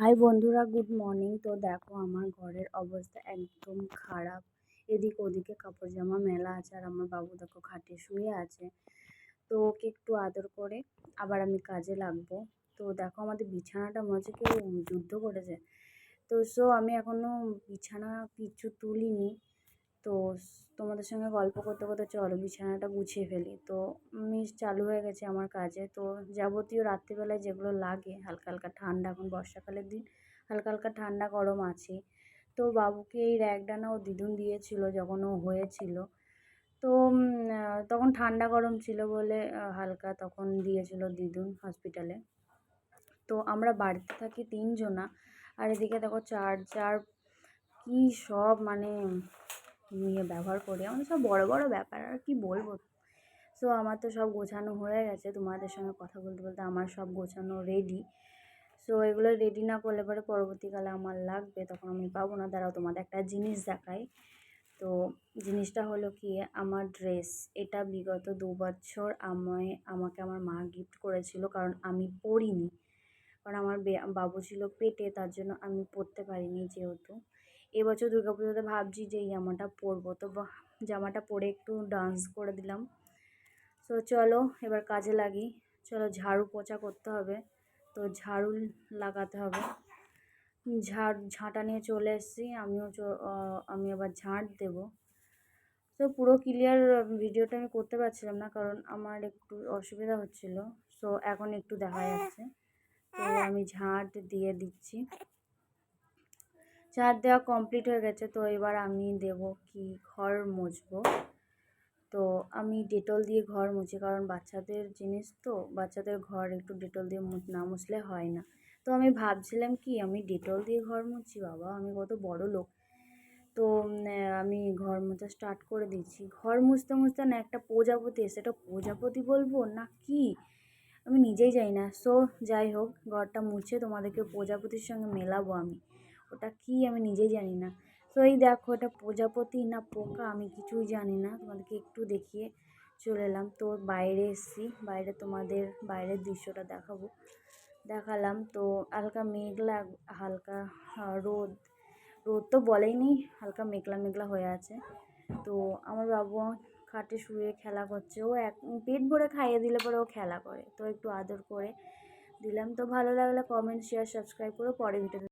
High বন্ধুরা, good morning. তো দেখো, আমার ঘরের অবস্থা একদম খারাপ। এদিক ওদিকে কাপড় জামা মেলা আছে আর আমার বাবু দেখো খাটে শুয়ে আছে। তো ওকে একটু আদর করে আবার আমি কাজে লাগবো। তো দেখো, আমাদের বিছানাটা মনে হচ্ছে কেউ যুদ্ধ করেছে। তো সো আমি এখনও বিছানা কিছু তুলিনি। তো তোমাদের সঙ্গে গল্প করতে করতে চলো, বিছানাটা গুছিয়ে ফেলি। তো মিস চালু হয়ে গেছে আমার কাজে। তো যাবতীয় রাত্রিবেলায় যেগুলো লাগে, হালকা হালকা ঠান্ডা, এখন বর্ষাকালের দিন, হালকা হালকা ঠান্ডা গরম আছে। তো বাবুকে এই র্যাকডানা ও দিদুন দিয়েছিল, যখন ও হয়েছিল। তো তখন ঠান্ডা গরম ছিল বলে হালকা তখন দিয়েছিল দিদুন হসপিটালে তো আমরা বাড়িতে থাকি তিনজনা, আর এদিকে দেখো চার্জার কী সব মানে নিয়ে ব্যবহার করি আমাদের সব বড় বড় ব্যাপার, আর কি বলব? সো আমার তো সব গোছানো হয়ে গেছে, তোমাদের সঙ্গে কথা বলতে বলতে আমার সব গোছানো রেডি সো এগুলো রেডি না করলে পরে পরবর্তীকালে আমার লাগবে, তখন আমি পাবো না। দাঁড়াও, তোমাদের একটা জিনিস দেখাই। তো জিনিসটা হলো কি, আমার ড্রেস এটা বিগত দু বছর আমায়, আমাকে আমার মা গিফট করেছিল, কারণ আমি পরিনি। কারণ আমার বাবু ছিল পেটে, তার জন্য আমি পরতে পারিনি যেহেতু। এবছর দুর্গা পুজোতে ভাবছি যে এই জামাটা পরবো। তো জামাটা পরে একটু ডান্স করে দিলাম। তো চলো, এবার কাজে লাগি। চলো, ঝাড়ু পোছা করতে হবে। তো ঝাড়ু লাগাতে হবে। ঝাড়, ঝাঁটা নিয়ে চলে এসেছি। আমিও আমি আবার ঝাঁট দেবো। তো পুরো ক্লিয়ার ভিডিওটা আমি করতে পারছিলাম না, কারণ আমার একটু অসুবিধা হচ্ছিল। সো এখন একটু দেখা যাচ্ছে। তো আমি ঝাঁট দিয়ে দিচ্ছি। ঝাঁট দেওয়া কমপ্লিট হয়ে গেছে, তো এবার আমি দেব কি ঘর মুছবো। তো আমি ডেটল দিয়ে ঘর মুছি, কারণ বাচ্চাদের জিনিস তো, বাচ্চাদের ঘর একটু ডেটল দিয়ে না মুছলে হয় না। তো আমি ভাবছিলাম কি, আমি ডেটল দিয়ে ঘর মুছি, বাবা, আমি কত বড় লোক। তো আমি ঘর মোছা স্টার্ট করে দিচ্ছি ঘর মুছতে মুছতে না একটা প্রজাপতি এসে এটা প্রজাপতি বলব না কি? আমি নিজেই যাই না। সো যাই হোক, ঘরটা মুছে তোমাদেরকে প্রজাপতির সঙ্গে মেলাবো আমি। ওটা কি আমি নিজেই জানি না। তো এই দেখো এটা প্রজাপতি না পোকা, আমি কিছুই জানি না। তোমাদেরকে একটু দেখিয়ে চলে এলাম। তো বাইরে এসছি, বাইরে তোমাদের বাইরের দৃশ্যটা দেখাবো। দেখালাম তো হালকা মেঘলা, হালকা রোদ। রোদ তো বলেই নি হালকা মেঘলা মেঘলা হয়ে আছে। তো আমার বাবু খাটে শুয়ে খেলা করছে। ও এক, পেট ভরে খাইয়ে দিলে পরে ও খেলা করে। তো একটু আদর করে দিলাম। তো ভালো লাগলে কমেন্ট শেয়ার সাবস্ক্রাইব করে পরে ভিডিও